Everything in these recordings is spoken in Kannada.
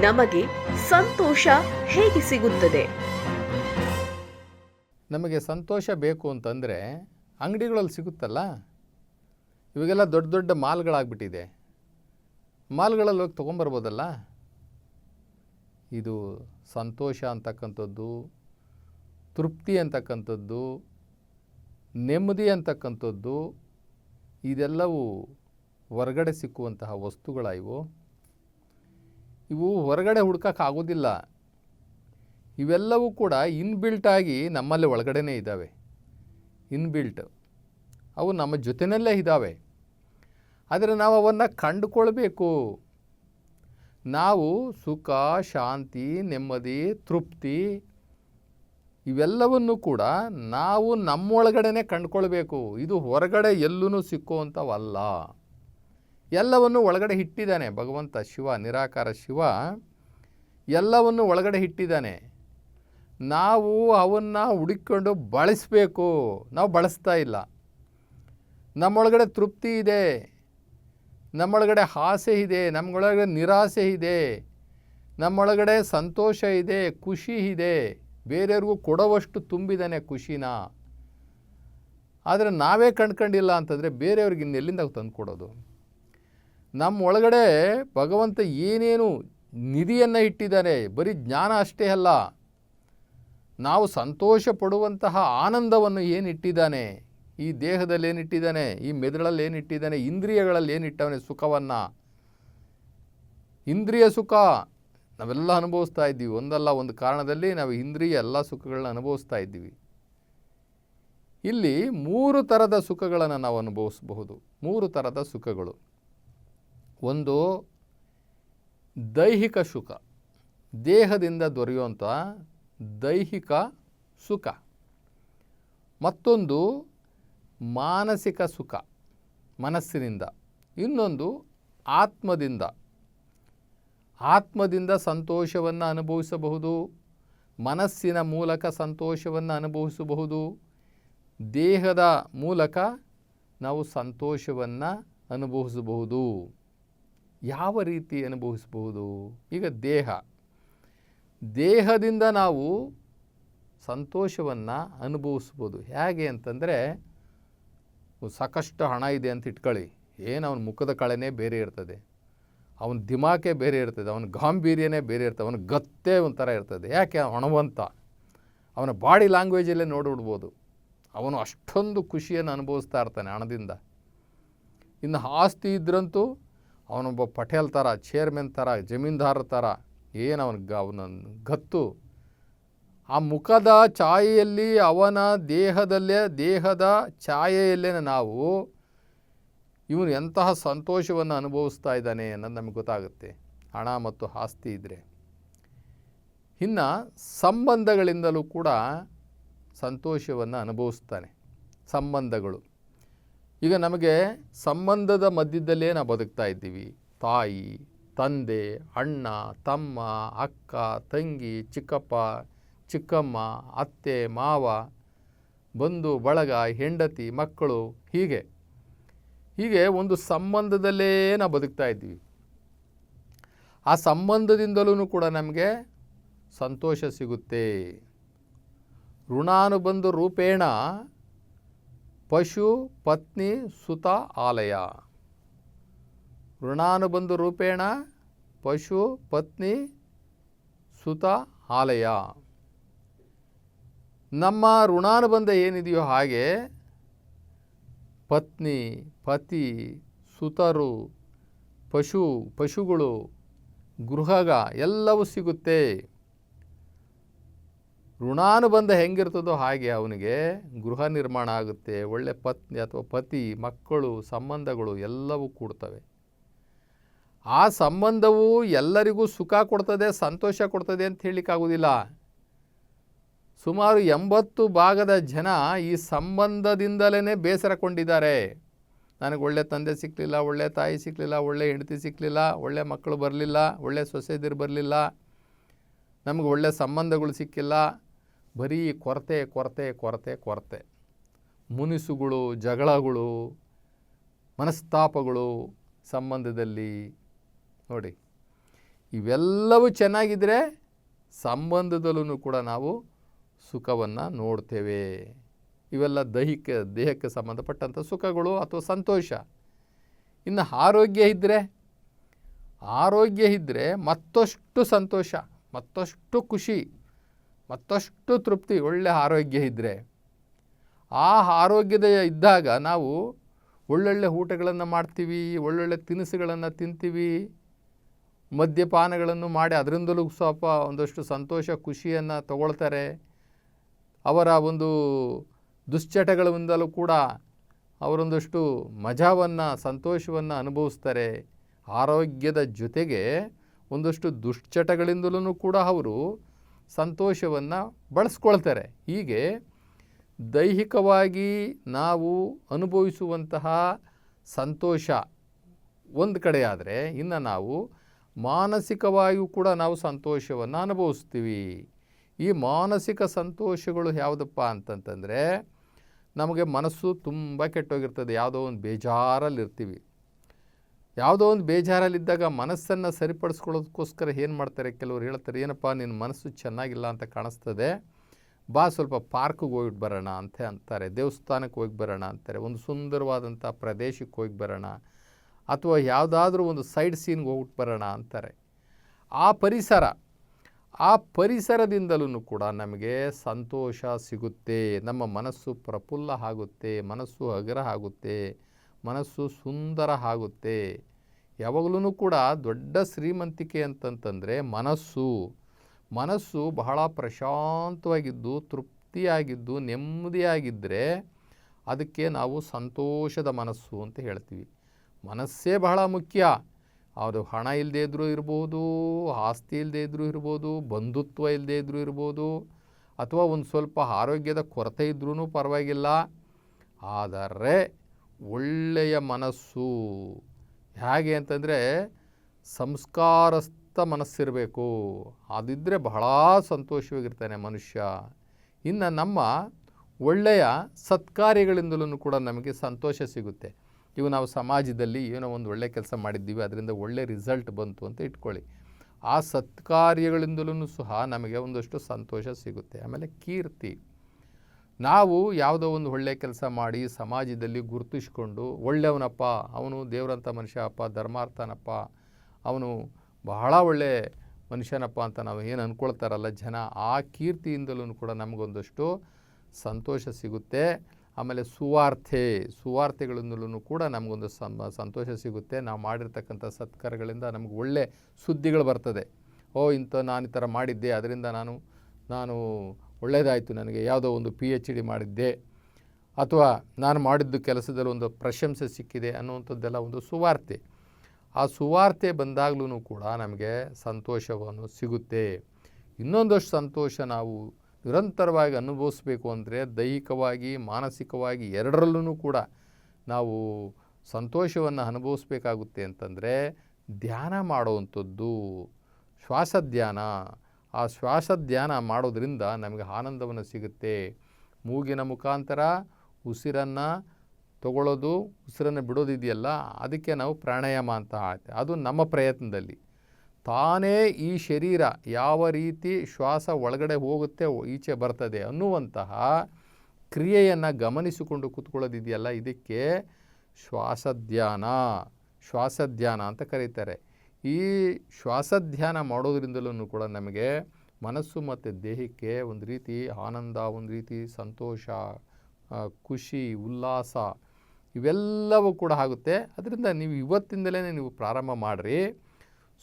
ನಮಗೆ ಸಂತೋಷ ಹೇಗೆ ಸಿಗುತ್ತದೆ? ನಮಗೆ ಸಂತೋಷ ಬೇಕು ಅಂತಂದರೆ ಅಂಗಡಿಗಳಲ್ಲಿ ಸಿಗುತ್ತಲ್ಲ? ಇವಾಗೆಲ್ಲ ದೊಡ್ಡ ದೊಡ್ಡ ಮಾಲ್ಗಳಾಗ್ಬಿಟ್ಟಿದೆ. ಮಾಲ್ಗಳಲ್ಲಿ ಹೋಗಿ ತೊಗೊಂಬರ್ಬೋದಲ್ಲ? ಇದು ಸಂತೋಷ ಅಂತಕ್ಕಂಥದ್ದು, ತೃಪ್ತಿ ಅಂತಕ್ಕಂಥದ್ದು, ನೆಮ್ಮದಿ ಅಂತಕ್ಕಂಥದ್ದು, ಇದೆಲ್ಲವೂ ಹೊರಗಡೆ ಸಿಕ್ಕುವಂತಹ ವಸ್ತುಗಳ ಇವು ಇವು ಹೊರಗಡೆ ಹುಡ್ಕೋಕ್ಕಾಗೋದಿಲ್ಲ ಇವೆಲ್ಲವೂ ಕೂಡ ಇನ್ಬಿಲ್ಟ್ ಆಗಿ ನಮ್ಮಲ್ಲಿ ಒಳಗಡೆನೇ ಇದ್ದಾವೆ. ಇನ್ಬಿಲ್ಟ್ ಅವು ನಮ್ಮ ಜೊತೆಯಲ್ಲೇ ಇದ್ದಾವೆ. ಆದರೆ ನಾವು ಅವನ್ನು ಕಂಡುಕೊಳ್ಬೇಕು. ನಾವು ಸುಖ, ಶಾಂತಿ, ನೆಮ್ಮದಿ, ತೃಪ್ತಿ ಇವೆಲ್ಲವನ್ನು ಕೂಡ ನಾವು ನಮ್ಮೊಳಗಡೆನೆ ಕಂಡುಕೊಳ್ಬೇಕು. ಇದು ಹೊರಗಡೆ ಎಲ್ಲೂ ಸಿಕ್ಕುವಂಥವಲ್ಲ. ಎಲ್ಲವನ್ನು ಒಳಗಡೆ ಇಟ್ಟಿದ್ದಾನೆ. ಭಗವಂತ ಶಿವ, ನಿರಾಕಾರ ಶಿವ, ಎಲ್ಲವನ್ನು ಒಳಗಡೆ ಇಟ್ಟಿದ್ದಾನೆ. ನಾವು ಅವನ್ನು ಹುಡುಕೊಂಡು ಬಳಸಬೇಕು. ನಾವು ಬಳಸ್ತಾ ಇಲ್ಲ. ನಮ್ಮೊಳಗಡೆ ತೃಪ್ತಿ ಇದೆ. ನಮ್ಮೊಳಗಡೆ ಆಸೆ ಇದೆ. ನಮ್ಮೊಳಗಡೆ ನಿರಾಸೆ ಇದೆ. ನಮ್ಮೊಳಗಡೆ ಸಂತೋಷ ಇದೆ. ಖುಷಿ ಇದೆ. ಬೇರೆಯವ್ರಿಗೂ ಕೊಡೋವಷ್ಟು ತುಂಬಿದ್ದಾನೆ ಖುಷಿನ. ಆದರೆ ನಾವೇ ಕಂಡ್ಕೊಂಡಿಲ್ಲ ಅಂತಂದರೆ ಬೇರೆಯವ್ರಿಗೆ ಇನ್ನೆಲ್ಲಿಂದ ತಂದು ಕೊಡೋದು? ನಮ್ಮ ಒಳಗಡೆ ಭಗವಂತ ಏನೇನು ನಿಧಿಯನ್ನು ಇಟ್ಟಿದ್ದಾನೆ, ಬರೀ ಜ್ಞಾನ ಅಷ್ಟೇ ಅಲ್ಲ, ನಾವು ಸಂತೋಷ ಪಡುವಂತಹ ಆನಂದವನ್ನು ಏನಿಟ್ಟಿದ್ದಾನೆ ಈ ದೇಹದಲ್ಲಿ ಏನಿಟ್ಟಿದ್ದಾನೆ ಈ ಮೆದುಳಲ್ಲಿ ಏನಿಟ್ಟಿದ್ದಾನೆ ಇಂದ್ರಿಯಗಳಲ್ಲಿ ಏನಿಟ್ಟವನೆ ಸುಖವನ್ನು? ಇಂದ್ರಿಯ ಸುಖ ನಾವೆಲ್ಲ ಅನುಭವಿಸ್ತಾ ಇದ್ದೀವಿ. ಒಂದಲ್ಲ, ಒಂದು ಕಾರಣದಲ್ಲಿ ನಾವು ಇಂದ್ರಿಯ ಎಲ್ಲ ಸುಖಗಳನ್ನ ಅನುಭವಿಸ್ತಾ ಇದ್ದೀವಿ. ಇಲ್ಲಿ ಮೂರು ಥರದ ಸುಖಗಳನ್ನು ನಾವು ಅನುಭವಿಸಬಹುದು. ಮೂರು ಥರದ ಸುಖಗಳು. ಒಂದು ದೈಹಿಕ ಸುಖ. ದೇಹದಿಂದ ದೊರೆಯುವಂಥ ದೈಹಿಕ ಸುಖ. ಮತ್ತೊಂದು ಮಾನಸಿಕ ಸುಖ, ಮನಸ್ಸಿನಿಂದ. ಇನ್ನೊಂದು ಆತ್ಮದಿಂದ. ಆತ್ಮದಿಂದ ಸಂತೋಷವನ್ನು ಅನುಭವಿಸಬಹುದು. ಮನಸ್ಸಿನ ಮೂಲಕ ಸಂತೋಷವನ್ನು ಅನುಭವಿಸಬಹುದು. ದೇಹದ ಮೂಲಕ ನಾವು ಸಂತೋಷವನ್ನು ಅನುಭವಿಸಬಹುದು. ಯಾವ ರೀತಿ ಅನುಭವಿಸ್ಬೋದು ಈಗ ದೇಹ. ದೇಹದಿಂದ ನಾವು ಸಂತೋಷವನ್ನು ಅನುಭವಿಸ್ಬೋದು ಹೇಗೆ ಅಂತಂದರೆ, ಸಾಕಷ್ಟು ಹಣ ಇದೆ ಅಂತ ಇಟ್ಕೊಳ್ಳಿ. ಏನು ಅವನ ಮುಖದ ಕಳೆನೇ ಬೇರೆ ಇರ್ತದೆ. ಅವನ ದಿಮಾಕೆ ಬೇರೆ ಇರ್ತದೆ. ಅವನ ಗಾಂಭೀರ್ಯನೇ ಬೇರೆ ಇರ್ತದೆ. ಅವನ ಗತ್ತೆ ಒಂಥರ ಇರ್ತದೆ. ಯಾಕೆ? ಹಣವಂತ. ಅವನ ಬಾಡಿ ಲ್ಯಾಂಗ್ವೇಜಲ್ಲೇ ನೋಡಿಬಿಡ್ಬೋದು. ಅವನು ಅಷ್ಟೊಂದು ಖುಷಿಯನ್ನು ಅನುಭವಿಸ್ತಾ ಇರ್ತಾನೆ ಹಣದಿಂದ. ಇನ್ನು ಆಸ್ತಿ ಇದ್ರಂತೂ ಅವನೊಬ್ಬ ಪಟೇಲ್ ಥರ ಚೇರ್ಮನ್ ಥರ, ಜಮೀನ್ದಾರ ಥರ ಏನು ಅವನ ಗ, ಅವನ ಗತ್ತು? ಆ ಮುಖದ ಛಾಯೆಯಲ್ಲಿ ಅವನ ದೇಹದಲ್ಲೇ, ದೇಹದ ಛಾಯೆಯಲ್ಲೇ ನಾವು ಇವನು ಎಂತಹ ಸಂತೋಷವನ್ನು ಅನುಭವಿಸ್ತಾ ಇದ್ದಾನೆ ಅನ್ನೋದು ನಮಗೆ ಗೊತ್ತಾಗುತ್ತೆ. ಹಣ ಮತ್ತು ಆಸ್ತಿ ಇದ್ದರೆ ಇನ್ನು ಸಂಬಂಧಗಳಿಂದಲೂ ಕೂಡ ಸಂತೋಷವನ್ನು ಅನುಭವಿಸ್ತಾನೆ. ಸಂಬಂಧಗಳು. ಈಗ ನಮಗೆ ಸಂಬಂಧದ ಮಧ್ಯದಲ್ಲೇ ನಾವು ಬದುಕ್ತಾ ಇದ್ದೀವಿ. ತಾಯಿ, ತಂದೆ, ಅಣ್ಣ, ತಮ್ಮ, ಅಕ್ಕ, ತಂಗಿ, ಚಿಕ್ಕಪ್ಪ, ಚಿಕ್ಕಮ್ಮ, ಅತ್ತೆ, ಮಾವ, ಬಂಧು, ಬಳಗ, ಹೆಂಡತಿ, ಮಕ್ಕಳು, ಹೀಗೆ. ಹೀಗೆ ಒಂದು ಸಂಬಂಧದಲ್ಲೇ ನಾವು ಬದುಕ್ತಾ ಇದ್ದೀವಿ. ಆ ಸಂಬಂಧದಿಂದಲೂ ಕೂಡ ನಮಗೆ ಸಂತೋಷ ಸಿಗುತ್ತೆ. ಋಣಾನುಬಂಧ ರೂಪೇಣ ಪಶು, ಪತ್ನಿ, ಸುತ, ಆಲಯ. ಋಣಾನುಬಂಧ ರೂಪೇಣ, ಪಶು, ಪತ್ನಿ, ಸುತ, ಆಲಯ. ನಮ್ಮ ಋಣಾನುಬಂಧ ಏನಿದೆಯೋ ಹಾಗೆ ಪತ್ನಿ, ಪತಿ, ಸುತರು, ಪಶು, ಪಶುಗಳು, ಗೃಹಗ ಎಲ್ಲವೂ ಸಿಗುತ್ತೆ. ಋಣಾನುಬಂಧ ಹೆಂಗಿರ್ತದೋ ಹಾಗೆ ಅವನಿಗೆ ಗೃಹ ನಿರ್ಮಾಣ ಆಗುತ್ತೆ, ಒಳ್ಳೆ ಪತ್ನಿ ಅಥವಾ ಪತಿ, ಮಕ್ಕಳು, ಸಂಬಂಧಗಳು ಎಲ್ಲವೂ ಕೂಡ್ತವೆ. ಆ ಸಂಬಂಧವು ಎಲ್ಲರಿಗೂ ಸುಖ ಕೊಡ್ತದೆ, ಸಂತೋಷ ಕೊಡ್ತದೆ ಅಂತ ಹೇಳಲಿಕ್ಕಾಗೋದಿಲ್ಲ ಸುಮಾರು ಎಂಬತ್ತು ಭಾಗದ ಜನ ಈ ಸಂಬಂಧದಿಂದಲೇ ಬೇಸರಕೊಂಡಿದ್ದಾರೆ. ನನಗೆ ಒಳ್ಳೆ ತಂದೆ ಸಿಕ್ಕಲಿಲ್ಲ ಒಳ್ಳೆ ತಾಯಿ ಸಿಕ್ಕಲಿಲ್ಲ ಒಳ್ಳೆ ಹೆಂಡತಿ ಸಿಕ್ಕಲಿಲ್ಲ ಒಳ್ಳೆ ಮಕ್ಕಳು ಬರಲಿಲ್ಲ, ಒಳ್ಳೆ ಸೊಸೆದಿರು ಬರಲಿಲ್ಲ, ನಮಗೆ ಒಳ್ಳೆ ಸಂಬಂಧಗಳು ಸಿಕ್ಕಿಲ್ಲ. ಬರೀ ಕೊರತೆ ಕೊರತೆ ಕೊರತೆ ಕೊರತೆ. ಮುನಿಸುಗಳು, ಜಗಳಗಳು, ಮನಸ್ತಾಪಗಳು ಸಂಬಂಧದಲ್ಲಿ ನೋಡಿ, ಇವೆಲ್ಲವೂ ಚೆನ್ನಾಗಿದ್ದರೆ ಸಂಬಂಧದಲ್ಲೂ ಕೂಡ ನಾವು ಸುಖವನ್ನು ನೋಡ್ತೇವೆ. ಇವೆಲ್ಲ ದೈಹಿಕ, ದೇಹಕ್ಕೆ ಸಂಬಂಧಪಟ್ಟಂಥ ಸುಖಗಳು ಅಥವಾ ಸಂತೋಷ. ಇನ್ನು ಆರೋಗ್ಯ ಇದ್ದರೆ ಆರೋಗ್ಯ ಇದ್ದರೆ ಮತ್ತಷ್ಟು ಸಂತೋಷ, ಮತ್ತಷ್ಟು ಖುಷಿ. ಮತ್ತಷ್ಟು ತೃಪ್ತಿ, ಒಳ್ಳೆ ಆರೋಗ್ಯ ಇದ್ದರೆ ಆ ಆರೋಗ್ಯದ ಇದ್ದಾಗ ನಾವು ಒಳ್ಳೊಳ್ಳೆ ಊಟಗಳನ್ನು ಮಾಡ್ತೀವಿ, ಒಳ್ಳೊಳ್ಳೆ ತಿನಿಸುಗಳನ್ನು ತಿಂತೀವಿ, ಮದ್ಯಪಾನಗಳನ್ನು ಮಾಡಿ ಅದರಿಂದಲೂ ಸ್ವಲ್ಪ ಒಂದಷ್ಟು ಸಂತೋಷ, ಖುಷಿಯನ್ನು ತಗೊಳ್ತಾರೆ. ಅವರ ಒಂದು ದುಶ್ಚಟಗಳಿಂದಲೂ ಕೂಡ ಅವರೊಂದಷ್ಟು ಮಜಾವನ್ನು, ಸಂತೋಷವನ್ನು ಅನುಭವಿಸ್ತಾರೆ. ಆರೋಗ್ಯದ ಜೊತೆಗೆ ಒಂದಷ್ಟು ದುಶ್ಚಟಗಳಿಂದಲೂ ಕೂಡ ಅವರು ಸಂತೋಷವನ್ನು ಬಳಸ್ಕೊಳ್ತಾರೆ. ಹೀಗೆ ದೈಹಿಕವಾಗಿ ನಾವು ಅನುಭವಿಸುವಂತಹ ಸಂತೋಷ ಒಂದು ಕಡೆಯಾದರೆ ಇನ್ನು ನಾವು ಮಾನಸಿಕವಾಗಿಯೂ ಕೂಡ ನಾವು ಸಂತೋಷವನ್ನು ಅನುಭವಿಸ್ತೀವಿ. ಈ ಮಾನಸಿಕ ಸಂತೋಷಗಳು ಯಾವುದಪ್ಪ ಅಂತಂತಂದರೆ ನಮಗೆ ಮನಸ್ಸು ತುಂಬ ಕೆಟ್ಟೋಗಿರ್ತದೆ. ಯಾವುದೋ ಒಂದು ಬೇಜಾರಲ್ಲಿರ್ತೀವಿ. ಯಾವುದೋ ಒಂದು ಬೇಜಾರಲ್ಲಿದ್ದಾಗ ಮನಸ್ಸನ್ನು ಸರಿಪಡಿಸ್ಕೊಳ್ಳೋದಕ್ಕೋಸ್ಕರ ಏನು ಮಾಡ್ತಾರೆ? ಕೆಲವರು ಹೇಳ್ತಾರೆ, ಏನಪ್ಪ ನಿನ್ನ ಮನಸ್ಸು ಚೆನ್ನಾಗಿಲ್ಲ ಅಂತ ಕಾಣಿಸ್ತದೆ. ಬಾ, ಸ್ವಲ್ಪ ಪಾರ್ಕಿಗೆ ಹೋಗಿ ಬರೋಣ ಅಂತ ಅಂತಾರೆ. ದೇವಸ್ಥಾನಕ್ಕೆ ಹೋಗಿ ಬರೋಣ ಅಂತಾರೆ. ಒಂದು ಸುಂದರವಾದಂಥ ಪ್ರದೇಶಕ್ಕೆ ಹೋಗಿ ಬರೋಣ. ಅಥವಾ ಯಾವುದಾದ್ರೂ ಒಂದು ಸೈಡ್ ಸೀನ್ಗೆ ಹೋಗ್ಬಿಟ್ಟು ಬರೋಣ ಅಂತಾರೆ. ಆ ಪರಿಸರ, ಆ ಪರಿಸರದಿಂದಲೂ ಕೂಡ ನಮಗೆ ಸಂತೋಷ ಸಿಗುತ್ತೆ. ನಮ್ಮ ಮನಸ್ಸು ಪ್ರಫುಲ್ಲ ಆಗುತ್ತೆ, ಮನಸ್ಸು ಹಗರ ಆಗುತ್ತೆ. ಮನಸ್ಸು ಸುಂದರ ಆಗುತ್ತೆ. ಯಾವಾಗಲೂ ಕೂಡ ದೊಡ್ಡ ಶ್ರೀಮಂತಿಕೆ ಅಂತಂತಂದರೆ ಮನಸ್ಸು. ಮನಸ್ಸು ಬಹಳ ಪ್ರಶಾಂತವಾಗಿದ್ದು, ತೃಪ್ತಿಯಾಗಿದ್ದು ನೆಮ್ಮದಿಯಾಗಿದ್ದರೆ ಅದಕ್ಕೆ ನಾವು ಸಂತೋಷದ ಮನಸ್ಸು ಅಂತ ಹೇಳ್ತೀವಿ. ಮನಸ್ಸೇ ಬಹಳ ಮುಖ್ಯ. ಅದು ಹಣ ಇಲ್ಲದೇ ಇದ್ದರೂ ಇರ್ಬೋದು, ಆಸ್ತಿ ಇಲ್ಲದೇ ಇದ್ದರೂ ಇರ್ಬೋದು, ಬಂಧುತ್ವ ಇಲ್ಲದೇ ಇದ್ದರೂ ಇರ್ಬೋದು, ಅಥವಾ ಒಂದು ಸ್ವಲ್ಪ ಆರೋಗ್ಯದ ಕೊರತೆ ಇದ್ರೂ ಪರವಾಗಿಲ್ಲ. ಆದರೆ ಒಳ್ಳೆಯ ಮನಸ್ಸು. ಹೇಗೆ ಅಂತಂದರೆ ಸಂಸ್ಕಾರಸ್ಥ ಮನಸ್ಸಿರಬೇಕು. ಅದಿದ್ದರೆ ಬಹಳ ಸಂತೋಷವಾಗಿರ್ತಾನೆ ಮನುಷ್ಯ. ಇನ್ನು ನಮ್ಮ ಒಳ್ಳೆಯ ಸತ್ಕಾರ್ಯಗಳಿಂದಲೂ ಕೂಡ ನಮಗೆ ಸಂತೋಷ ಸಿಗುತ್ತೆ. ಇವು ನಾವು ಸಮಾಜದಲ್ಲಿ ಏನೋ ಒಂದು ಒಳ್ಳೆಯ ಕೆಲಸ ಮಾಡಿದ್ದೀವಿ, ಅದರಿಂದ ಒಳ್ಳೆಯ ರಿಸಲ್ಟ್ ಬಂತು ಅಂತ ಇಟ್ಕೊಳ್ಳಿ. ಆ ಸತ್ಕಾರ್ಯಗಳಿಂದಲೂ ಸಹ ನಮಗೆ ಒಂದಷ್ಟು ಸಂತೋಷ ಸಿಗುತ್ತೆ. ಆಮೇಲೆ ಕೀರ್ತಿ. ನಾವು ಯಾವುದೋ ಒಂದು ಒಳ್ಳೆಯ ಕೆಲಸ ಮಾಡಿ ಸಮಾಜದಲ್ಲಿ ಗುರುತಿಸ್ಕೊಂಡು ಒಳ್ಳೆಯವನಪ್ಪ ಅವನು ದೇವರಂಥ ಮನುಷ್ಯ ಅಪ್ಪ ಧರ್ಮಾರ್ಥನಪ್ಪ, ಅವನು ಬಹಳ ಒಳ್ಳೆ ಮನುಷ್ಯನಪ್ಪ ಅಂತ ನಾವು ಏನು ಅಂದ್ಕೊಳ್ತಾರಲ್ಲ ಜನ, ಆ ಕೀರ್ತಿಯಿಂದಲೂ ಕೂಡ ನಮಗೊಂದಷ್ಟು ಸಂತೋಷ ಸಿಗುತ್ತೆ. ಆಮೇಲೆ ಸುವಾರ್ಥೆ ಸುವಾರ್ತೆಗಳಿಂದಲೂ ಕೂಡ ನಮಗೊಂದು ಸಂತೋಷ ಸಿಗುತ್ತೆ. ನಾವು ಮಾಡಿರ್ತಕ್ಕಂಥ ಸತ್ಕಾರಗಳಿಂದ ನಮಗೆ ಒಳ್ಳೆ ಸುದ್ದಿಗಳು ಬರ್ತದೆ. ಓ, ಇಂಥ ನಾನು ಈ ಥರ ಮಾಡಿದ್ದೆ, ಅದರಿಂದ ನಾನು ನಾನು ಒಳ್ಳೆಯದಾಯಿತು ನನಗೆ. ಯಾವುದೋ ಒಂದು ಪಿ ಎಚ್ ಡಿ ಮಾಡಿದ್ದೆ. ಅಥವಾ ನಾನು ಮಾಡಿದ್ದು ಕೆಲಸದಲ್ಲಿ ಒಂದು ಪ್ರಶಂಸೆ ಸಿಕ್ಕಿದೆ ಅನ್ನುವಂಥದ್ದೆಲ್ಲ ಒಂದು ಸುವಾರ್ತೆ. ಆ ಸುವಾರ್ತೆ ಬಂದಾಗಲೂ ಕೂಡ ನಮಗೆ ಸಂತೋಷವನ್ನು ಸಿಗುತ್ತೆ. ಇನ್ನೊಂದಷ್ಟು ಸಂತೋಷ ನಾವು ನಿರಂತರವಾಗಿ ಅನುಭವಿಸ್ಬೇಕು ಅಂದರೆ ದೈಹಿಕವಾಗಿ, ಮಾನಸಿಕವಾಗಿ ಎರಡರಲ್ಲೂ ಕೂಡ ನಾವು ಸಂತೋಷವನ್ನು ಅನುಭವಿಸ್ಬೇಕಾಗುತ್ತೆ ಅಂತಂದರೆ ಧ್ಯಾನ ಮಾಡುವಂಥದ್ದು ಶ್ವಾಸ ಧ್ಯಾನ ಆ ಶ್ವಾಸ ಧ್ಯಾನ ಮಾಡೋದರಿಂದ ನಮಗೆ ಆನಂದವನ್ನು ಸಿಗುತ್ತೆ. ಮೂಗಿನ ಮುಖಾಂತರ ಉಸಿರನ್ನು ತಗೊಳ್ಳೋದು ಉಸಿರನ್ನು ಬಿಡೋದಿದೆಯಲ್ಲ, ಅದಕ್ಕೆ ನಾವು ಪ್ರಾಣಾಯಾಮ ಅಂತ ಹೇಳ್ತೇವೆ ಅದು ನಮ್ಮ ಪ್ರಯತ್ನದಲ್ಲಿ. ತಾನೇ ಈ ಶರೀರ ಯಾವ ರೀತಿ ಶ್ವಾಸ ಒಳಗಡೆ ಹೋಗುತ್ತೆ ಈಚೆ ಬರ್ತದೆ ಅನ್ನುವಂತಹ ಕ್ರಿಯೆಯನ್ನು ಗಮನಿಸಿಕೊಂಡು ಕೂತ್ಕೊಳ್ಳೋದಿದೆಯಲ್ಲ, ಇದಕ್ಕೆ ಶ್ವಾಸಧ್ಯಾನ ಶ್ವಾಸಧ್ಯಾನ ಅಂತ ಕರೀತಾರೆ. ಈ ಶ್ವಾಸಧ್ಯಾನ ಮಾಡೋದ್ರಿಂದಲೂ ಕೂಡ ನಮಗೆ ಮನಸ್ಸು ಮತ್ತು ದೇಹಕ್ಕೆ ಒಂದು ರೀತಿ ಆನಂದ, ಒಂದು ರೀತಿ ಸಂತೋಷ ಖುಷಿ, ಉಲ್ಲಾಸ ಇವೆಲ್ಲವೂ ಕೂಡ ಆಗುತ್ತೆ. ಅದರಿಂದ ನೀವು ಇವತ್ತಿಂದಲೇ ನೀವು ಪ್ರಾರಂಭ ಮಾಡಿರಿ.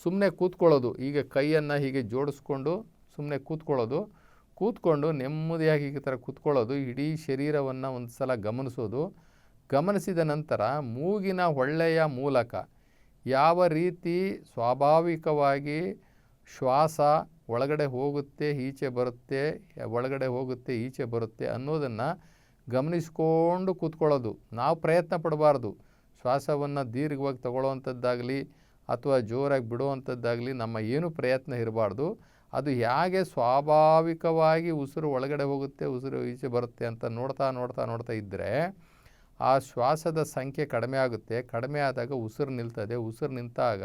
ಸುಮ್ಮನೆ ಕೂತ್ಕೊಳ್ಳೋದು, ಈಗ ಕೈಯನ್ನು ಹೀಗೆ ಜೋಡಿಸ್ಕೊಂಡು ಸುಮ್ಮನೆ ಕೂತ್ಕೊಳ್ಳೋದು. ಕೂತ್ಕೊಂಡು ನೆಮ್ಮದಿಯಾಗಿ ಈ ಥರ ಕೂತ್ಕೊಳ್ಳೋದು, ಇಡೀ ಶರೀರವನ್ನು ಒಂದು ಸಲ ಗಮನಿಸೋದು. ಗಮನಿಸಿದ ನಂತರ ಮೂಗಿನ ಒಳ್ಳೆಯ ಮೂಲಕ ಯಾವ ರೀತಿ ಸ್ವಾಭಾವಿಕವಾಗಿ ಶ್ವಾಸ ಒಳಗಡೆ ಹೋಗುತ್ತೆ, ಈಚೆ ಬರುತ್ತೆ, ಒಳಗಡೆ ಹೋಗುತ್ತೆ, ಈಚೆ ಬರುತ್ತೆ ಅನ್ನೋದನ್ನು ಗಮನಿಸ್ಕೊಂಡು ಕೂತ್ಕೊಳ್ಳೋದು. ನಾವು ಪ್ರಯತ್ನ ಪಡಬಾರ್ದು. ಶ್ವಾಸವನ್ನು ದೀರ್ಘವಾಗಿ ತಗೊಳ್ಳೋವಂಥದ್ದಾಗಲಿ ಅಥವಾ ಜೋರಾಗಿ ಬಿಡುವಂಥದ್ದಾಗಲಿ ನಮ್ಮ ಏನು ಪ್ರಯತ್ನ ಇರಬಾರ್ದು. ಅದು ಹೇಗೆ ಸ್ವಾಭಾವಿಕವಾಗಿ ಉಸಿರು ಒಳಗಡೆ ಹೋಗುತ್ತೆ, ಉಸಿರು ಈಚೆ ಬರುತ್ತೆ ಅಂತ ನೋಡ್ತಾ ನೋಡ್ತಾ ನೋಡ್ತಾ ಇದ್ದರೆ ಆ ಶ್ವಾಸದ ಸಂಖ್ಯೆ ಕಡಿಮೆ ಆಗುತ್ತೆ. ಕಡಿಮೆ ಆದಾಗ ಉಸಿರು ನಿಲ್ತದೆ. ಉಸಿರು ನಿಂತಾಗ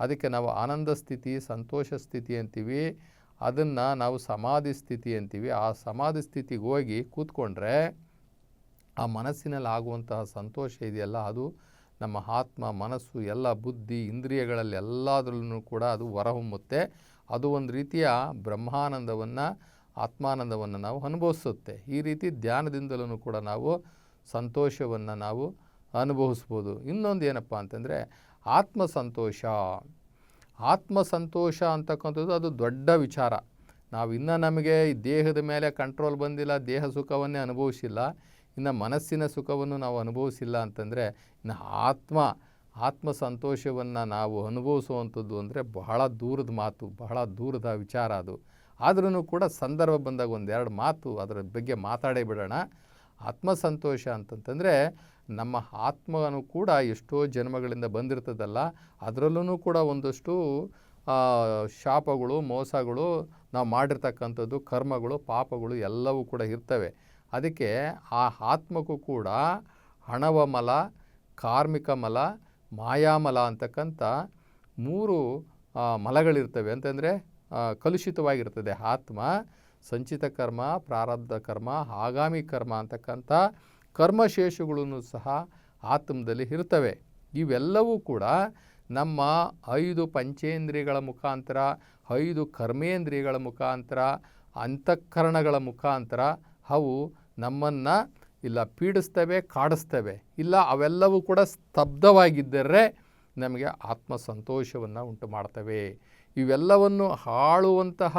ಅದಕ್ಕೆ ನಾವು ಆನಂದ ಸ್ಥಿತಿ, ಸಂತೋಷ ಸ್ಥಿತಿ ಅಂತೀವಿ. ಅದನ್ನು ನಾವು ಸಮಾಧಿ ಸ್ಥಿತಿ ಅಂತೀವಿ. ಆ ಸಮಾಧಿ ಸ್ಥಿತಿಗೆ ಹೋಗಿ ಕೂತ್ಕೊಂಡ್ರೆ ಆ ಮನಸ್ಸಿನಲ್ಲಿ ಆಗುವಂತಹ ಸಂತೋಷ ಇದೆಯಲ್ಲ, ಅದು ನಮ್ಮ ಆತ್ಮ, ಮನಸ್ಸು, ಎಲ್ಲ ಬುದ್ಧಿ, ಇಂದ್ರಿಯಗಳಲ್ಲಿ ಎಲ್ಲದರಲ್ಲೂ ಕೂಡ ಅದು ಹೊರಹೊಮ್ಮುತ್ತೆ. ಅದು ಒಂದು ರೀತಿಯ ಬ್ರಹ್ಮಾನಂದವನ್ನು, ಆತ್ಮಾನಂದವನ್ನು ನಾವು ಅನುಭವಿಸುತ್ತೆ. ಈ ರೀತಿ ಧ್ಯಾನದಿಂದಲೂ ಕೂಡ ನಾವು ಸಂತೋಷವನ್ನು ನಾವು ಅನುಭವಿಸ್ಬೋದು. ಇನ್ನೊಂದು ಏನಪ್ಪ ಅಂತಂದರೆ ಆತ್ಮ ಸಂತೋಷ ಆತ್ಮ ಸಂತೋಷ ಅಂತಕ್ಕಂಥದ್ದು ಅದು ದೊಡ್ಡ ವಿಚಾರ. ನಾವು ಇನ್ನೂ ನಮಗೆ ಈ ದೇಹದ ಮೇಲೆ ಕಂಟ್ರೋಲ್ ಬಂದಿಲ್ಲ, ದೇಹ ಸುಖವನ್ನೇ ಅನುಭವಿಸಿಲ್ಲ, ಇನ್ನು ಮನಸ್ಸಿನ ಸುಖವನ್ನು ನಾವು ಅನುಭವಿಸಿಲ್ಲ ಅಂತಂದರೆ ಇನ್ನು ಆತ್ಮ ಆತ್ಮ ಸಂತೋಷವನ್ನು ನಾವು ಅನುಭವಿಸುವಂಥದ್ದು ಅಂದರೆ ಬಹಳ ದೂರದ ಮಾತು, ಬಹಳ ದೂರದ ವಿಚಾರ ಅದು. ಆದ್ರೂ ಕೂಡ ಸಂದರ್ಭ ಬಂದಾಗ ಒಂದೆರಡು ಮಾತು ಅದರ ಬಗ್ಗೆ ಮಾತಾಡೇ ಬಿಡೋಣ. ಆತ್ಮ ಸಂತೋಷ ಅಂತಂತಂದರೆ ನಮ್ಮ ಆತ್ಮನು ಕೂಡ ಎಷ್ಟೋ ಜನ್ಮಗಳಿಂದ ಬಂದಿರ್ತದಲ್ಲ ಅದರಲ್ಲೂ ಕೂಡ ಒಂದಷ್ಟು ಶಾಪಗಳು, ಮೋಸಗಳು ನಾವು ಮಾಡಿರ್ತಕ್ಕಂಥದ್ದು, ಕರ್ಮಗಳು, ಪಾಪಗಳು ಎಲ್ಲವೂ ಕೂಡ ಇರ್ತವೆ. ಅದಕ್ಕೆ ಆ ಆತ್ಮಕ್ಕೂ ಕೂಡ ಹಣವ ಮಲ, ಕಾರ್ಮಿಕ ಮಲ ಮಾಯಾಮಲ ಅಂತಕ್ಕಂಥ ಮೂರು ಮಲಗಳಿರ್ತವೆ. ಅಂತಂದರೆ ಕಲುಷಿತವಾಗಿರ್ತದೆ ಆತ್ಮ. ಸಂಚಿತ ಕರ್ಮ, ಪ್ರಾರಬ್ಧ ಕರ್ಮ, ಆಗಾಮಿ ಕರ್ಮ ಅಂತಕ್ಕಂಥ ಕರ್ಮಶೇಷಗಳನ್ನು ಸಹ ಆತ್ಮದಲ್ಲಿ ಇರ್ತವೆ. ಇವೆಲ್ಲವೂ ಕೂಡ ನಮ್ಮ ಐದು ಪಂಚೇಂದ್ರಿಯಗಳ ಮುಖಾಂತರ, ಐದು ಕರ್ಮೇಂದ್ರಿಯಗಳ ಮುಖಾಂತರ, ಅಂತಃಕರಣಗಳ ಮುಖಾಂತರ ಅವು ನಮ್ಮನ್ನು ಇಲ್ಲ ಪೀಡಿಸ್ತವೆ, ಕಾಡಿಸ್ತವೆ. ಇಲ್ಲ ಅವೆಲ್ಲವೂ ಕೂಡ ಸ್ತಬ್ಧವಾಗಿದ್ದರೆ ನಮಗೆ ಆತ್ಮ ಸಂತೋಷವನ್ನು ಉಂಟು ಮಾಡ್ತವೆ ಇವೆಲ್ಲವನ್ನು ಹಾಳುವಂತಹ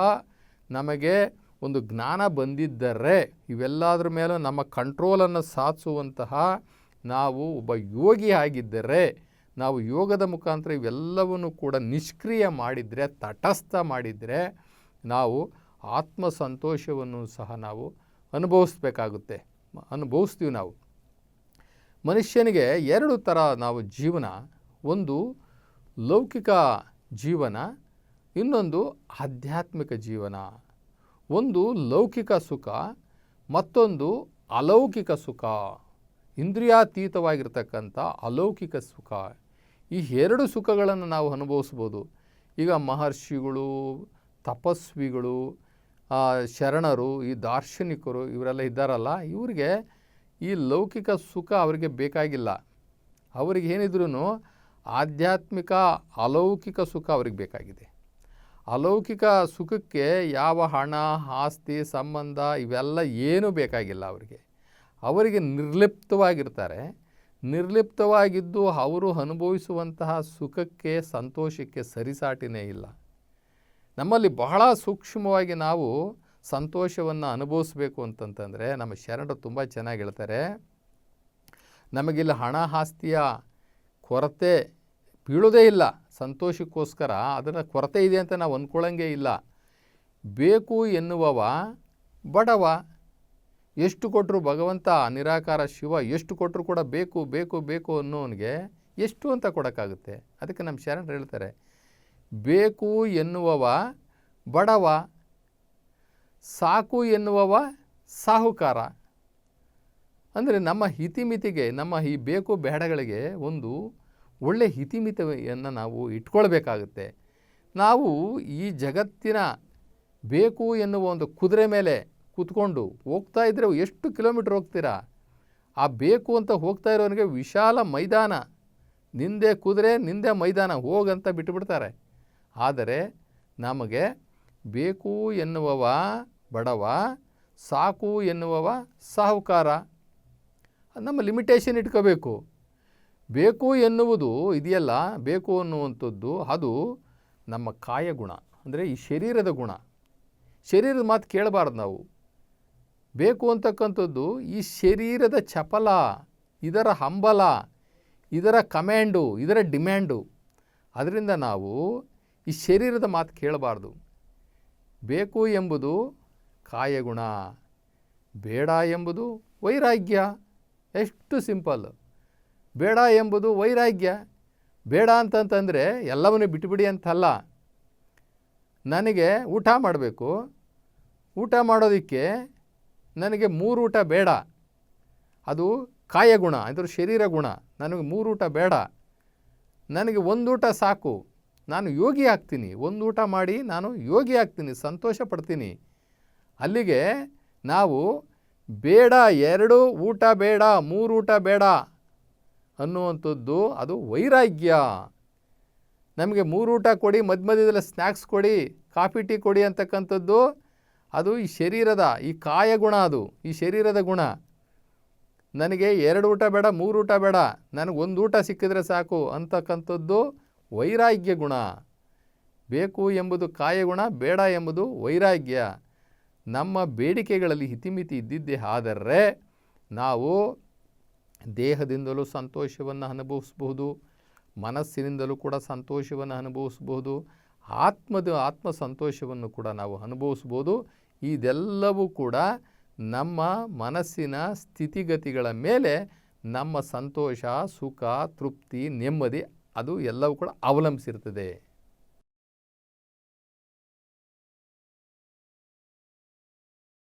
ನಮಗೆ ಒಂದು ಜ್ಞಾನ ಬಂದಿದ್ದರೆ ಇವೆಲ್ಲದರ ಮೇಲೂ ನಮ್ಮ ಕಂಟ್ರೋಲನ್ನು ಸಾಧಿಸುವಂತಹ ನಾವು ಒಬ್ಬ ಯೋಗಿ ಆಗಿದ್ದರೆ, ನಾವು ಯೋಗದ ಮುಖಾಂತರ ಇವೆಲ್ಲವನ್ನು ಕೂಡ ನಿಷ್ಕ್ರಿಯ ಮಾಡಿದರೆ, ತಟಸ್ಥ ಮಾಡಿದರೆ ನಾವು ಆತ್ಮ ಸಂತೋಷವನ್ನು ಸಹ ನಾವು ಅನುಭವಿಸ್ಬೇಕಾಗುತ್ತೆ. ಅನುಭವಿಸ್ತೀವಿ ನಾವು. ಮನುಷ್ಯನಿಗೆ ಎರಡು ಥರ ನಾವು ಜೀವನ, ಒಂದು ಲೌಕಿಕ ಜೀವನ, ಇನ್ನೊಂದು ಆಧ್ಯಾತ್ಮಿಕ ಜೀವನ. ಒಂದು ಲೌಕಿಕ ಸುಖ, ಮತ್ತೊಂದು ಅಲೌಕಿಕ ಸುಖ. ಇಂದ್ರಿಯಾತೀತವಾಗಿರ್ತಕ್ಕಂಥ ಅಲೌಕಿಕ ಸುಖ. ಈ ಎರಡು ಸುಖಗಳನ್ನು ನಾವು ಅನುಭವಿಸ್ಬೋದು. ಈಗ ಮಹರ್ಷಿಗಳು, ತಪಸ್ವಿಗಳು ಶರಣರು, ಈ ದಾರ್ಶನಿಕರು ಇವರೆಲ್ಲ ಇದ್ದಾರಲ್ಲ, ಇವರಿಗೆ ಈ ಲೌಕಿಕ ಸುಖ ಅವರಿಗೆ ಬೇಕಾಗಿಲ್ಲ. ಅವರಿಗೆ ಏನಿದ್ರೂ ಆಧ್ಯಾತ್ಮಿಕ ಅಲೌಕಿಕ ಸುಖ ಅವ್ರಿಗೆ ಬೇಕಾಗಿದೆ. ಅಲೌಕಿಕ ಸುಖಕ್ಕೆ ಯಾವ ಹಣ, ಆಸ್ತಿ, ಸಂಬಂಧ ಇವೆಲ್ಲ ಏನೂ ಬೇಕಾಗಿಲ್ಲ ಅವರಿಗೆ. ಅವರಿಗೆ ನಿರ್ಲಿಪ್ತವಾಗಿರ್ತಾರೆ. ನಿರ್ಲಿಪ್ತವಾಗಿದ್ದು ಅವರು ಅನುಭವಿಸುವಂತಹ ಸುಖಕ್ಕೆ, ಸಂತೋಷಕ್ಕೆ ಸರಿಸಾಟಿನೇ ಇಲ್ಲ. ನಮ್ಮಲ್ಲಿ ಬಹಳ ಸೂಕ್ಷ್ಮವಾಗಿ ನಾವು ಸಂತೋಷವನ್ನು ಅನುಭವಿಸಬೇಕು ಅಂತಂತಂದರೆ ನಮ್ಮ ಶರಣರು ತುಂಬ ಚೆನ್ನಾಗಿ ಹೇಳ್ತಾರೆ. ನಮಗಿಲ್ಲಿ ಹಣ, ಆಸ್ತಿಯ ಕೊರತೆ ಬೀಳೋದೇ ಇಲ್ಲ. ಸಂತೋಷಕ್ಕೋಸ್ಕರ ಅದರ ಕೊರತೆ ಇದೆ ಅಂತ ನಾವು ಅಂದ್ಕೊಳ್ಳಂಗೆ ಇಲ್ಲ. ಬೇಕು ಎನ್ನುವವ ಬಡವ. ಎಷ್ಟು ಕೊಟ್ಟರು ಭಗವಂತ, ನಿರಾಕಾರ ಶಿವ, ಎಷ್ಟು ಕೊಟ್ಟರು ಕೂಡ ಬೇಕು ಬೇಕು ಬೇಕು ಅನ್ನೋನಿಗೆ ಎಷ್ಟು ಅಂತ ಕೊಡೋಕ್ಕಾಗುತ್ತೆ? ಅದಕ್ಕೆ ನಮ್ಮ ಶರಣರು ಹೇಳ್ತಾರೆ, ಬೇಕು ಎನ್ನುವವ ಬಡವ, ಸಾಕು ಎನ್ನುವವ ಸಾಹುಕಾರ. ಅಂದರೆ ನಮ್ಮ ಹಿತಿಮಿತಿಗೆ, ನಮ್ಮ ಈ ಬೇಕು ಬೇಡಗಳಿಗೆ ಒಂದು ಒಳ್ಳೆ ಹಿತಿಮಿತಿಯನ್ನು ನಾವು ಇಟ್ಕೊಳ್ಬೇಕಾಗುತ್ತೆ. ನಾವು ಈ ಜಗತ್ತಿನ ಬೇಕು ಎನ್ನುವ ಒಂದು ಕುದುರೆ ಮೇಲೆ ಕೂತ್ಕೊಂಡು ಹೋಗ್ತಾ ಇದ್ದರೆ ಎಷ್ಟು ಕಿಲೋಮೀಟ್ರ್ ಹೋಗ್ತೀರಾ? ಆ ಬೇಕು ಅಂತ ಹೋಗ್ತಾ ಇರೋನಿಗೆ ವಿಶಾಲ ಮೈದಾನ. ನಿಂದೆ ಕುದುರೆ, ನಿಂದೆ ಮೈದಾನ ಹೋಗಂತ ಬಿಟ್ಟುಬಿಡ್ತಾರೆ ಆದರೆ ನಮಗೆ ಬೇಕು ಎನ್ನುವವ ಬಡವ, ಸಾಕು ಎನ್ನುವವ ಸಾಹುಕಾರ. ನಮ್ಮ ಲಿಮಿಟೇಷನ್ ಇಟ್ಕೋಬೇಕು. ಬೇಕು ಎನ್ನುವುದು ಇದೆಯಲ್ಲ, ಬೇಕು ಅನ್ನುವಂಥದ್ದು ಅದು ನಮ್ಮ ಕಾಯಗುಣ ಅಂದರೆ ಈ ಶರೀರದ ಗುಣ. ಶರೀರದ ಮಾತು ಕೇಳಬಾರ್ದು ನಾವು. ಬೇಕು ಅಂತಕ್ಕಂಥದ್ದು ಈ ಶರೀರದ ಚಪಲ, ಇದರ ಹಂಬಲ, ಇದರ ಕಮ್ಯಾಂಡು, ಇದರ ಡಿಮ್ಯಾಂಡು. ಅದರಿಂದ ನಾವು ಈ ಶರೀರದ ಮಾತು ಕೇಳಬಾರ್ದು. ಬೇಕು ಎಂಬುದು ಕಾಯಗುಣ ಬೇಡ ಎಂಬುದು ವೈರಾಗ್ಯ. ಎಷ್ಟು ಸಿಂಪಲ್. ಬೇಡ ಎಂಬುದು ವೈರಾಗ್ಯ. ಬೇಡ ಅಂತಂತಂದರೆ ಎಲ್ಲವನ್ನೂ ಬಿಟ್ಟುಬಿಡಿ ಅಂತಲ್ಲ. ನನಗೆ ಊಟ ಮಾಡಬೇಕು. ಊಟ ಮಾಡೋದಕ್ಕೆ ನನಗೆ ಮೂರು ಊಟ ಬೇಡ. ಅದು ಕಾಯಗುಣ ಅಂದರೆ ಶರೀರ ಗುಣ. ನನಗೆ ಮೂರು ಊಟ ಬೇಡ. ನನಗೆ ಒಂದು ಊಟ ಸಾಕು. ನಾನು ಯೋಗಿ ಆಗ್ತೀನಿ. ಒಂದು ಊಟ ಮಾಡಿ ನಾನು ಯೋಗಿ ಆಗ್ತೀನಿ, ಸಂತೋಷ ಪಡ್ತೀನಿ. ಅಲ್ಲಿಗೆ ನಾವು ಬೇಡ, ಎರಡು ಊಟ ಬೇಡ, ಮೂರು ಊಟ ಬೇಡ. ಅನ್ನುವಂಥದ್ದು ಅದು ವೈರಾಗ್ಯ. ನಮಗೆ ಮೂರು ಊಟ ಕೊಡಿ, ಮಧ್ಯ ಮಧ್ಯದಲ್ಲಿ ಸ್ನ್ಯಾಕ್ಸ್ ಕೊಡಿ, ಕಾಫಿ, ಟೀ ಕೊಡಿ ಅಂತಕ್ಕಂಥದ್ದು ಅದು ಈ ಶರೀರದ, ಈ ಕಾಯ ಗುಣ ಅದು, ಈ ಶರೀರದ ಗುಣ. ನನಗೆ ಎರಡು ಊಟ ಬೇಡ, ಮೂರು ಊಟ ಬೇಡ, ನನಗೆ ಒಂದು ಊಟ ಸಿಕ್ಕಿದ್ರೆ ಸಾಕು ಅಂತಕ್ಕಂಥದ್ದು ವೈರಾಗ್ಯ ಗುಣ. ಬೇಕು ಎಂಬುದು ಕಾಯಗುಣ ಬೇಡ ಎಂಬುದು ವೈರಾಗ್ಯ. ನಮ್ಮ ಬೇಡಿಕೆಗಳಲ್ಲಿ ಹಿತಿಮಿತಿ ಇದ್ದಿದ್ದೇ ಆದರೆ ನಾವು ದೇಹದಿಂದಲೂ ಸಂತೋಷವನ್ನು ಅನುಭವಿಸ್ಬಹುದು, ಮನಸ್ಸಿನಿಂದಲೂ ಕೂಡ ಸಂತೋಷವನ್ನು ಅನುಭವಿಸ್ಬೋದು ಆತ್ಮದ ಆತ್ಮ ಸಂತೋಷವನ್ನು ಕೂಡ ನಾವು ಅನುಭವಿಸ್ಬೋದು ಇದೆಲ್ಲವೂ ಕೂಡ ನಮ್ಮ ಮನಸ್ಸಿನ ಸ್ಥಿತಿಗತಿಗಳ ಮೇಲೆ ನಮ್ಮ ಸಂತೋಷ, ಸುಖ, ತೃಪ್ತಿ, ನೆಮ್ಮದಿ ಅದು ಎಲ್ಲವೂ ಕೂಡ ಅವಲಂಬಿಸಿರ್ತದೆ.